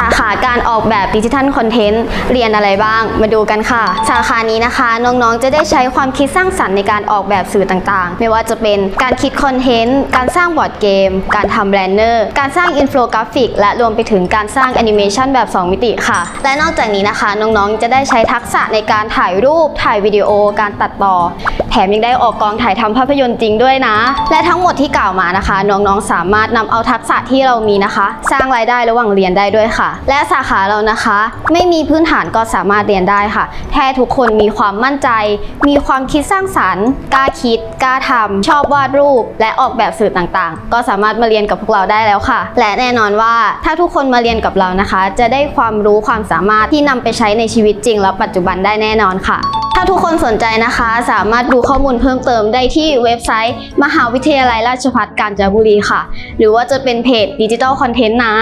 สาขาการออกแบบดิจิทัลคอนเทนต์เรียนอะไรบ้าง มาดูกันค่ะ สาขานี้นะคะน้องๆ จะได้ใช้ความคิดสร้างสรรค์ในการออกแบบสื่อต่างๆ ไม่ว่าจะเป็นการคิดคอนเทนต์ การสร้างบอร์ดเกม การทำแบรนเนอร์ การสร้างอินโฟกราฟิก และรวมไปถึงการสร้างแอนิเมชันแบบ 2 มิติค่ะ และนอกจากนี้นะคะน้องๆ จะได้ใช้ทักษะในการถ่ายรูป ถ่ายวิดีโอ การตัดต่อ แถมยังได้ออกกองถ่ายทำภาพยนตร์จริงด้วยนะ และทั้งหมดที่กล่าวมานะคะ น้องๆสามารถนำเอาทักษะที่เรามีนะคะ สร้างรายได้ระหว่างเรียนได้ด้วยค่ะ และสาขาเรานะคะ ไม่มีพื้นฐานก็สามารถเรียนได้ค่ะแค่ทุกคนมีความมั่นใจ มีความคิดสร้างสรรค์กล้าคิดกล้าทำชอบวาดรูป และออกแบบสื่อต่างๆ ก็สามารถมาเรียนกับพวกเราได้แล้วค่ะ และแน่นอนว่าถ้าทุกคนมาเรียนกับเรานะคะ จะได้ความรู้ความสามารถที่นำไปใช้ในชีวิตจริงและปัจจุบันได้แน่นอนค่ะ ถ้าทุกคนสนใจนะคะ สามารถดูข้อมูลเพิ่มเติมได้ที่เว็บไซต์ มหาวิทยาลัยราชภัฏกาญจนบุรีค่ะ หรือว่าจะเป็นเพจดิจิทัลคอนเทนต์นะ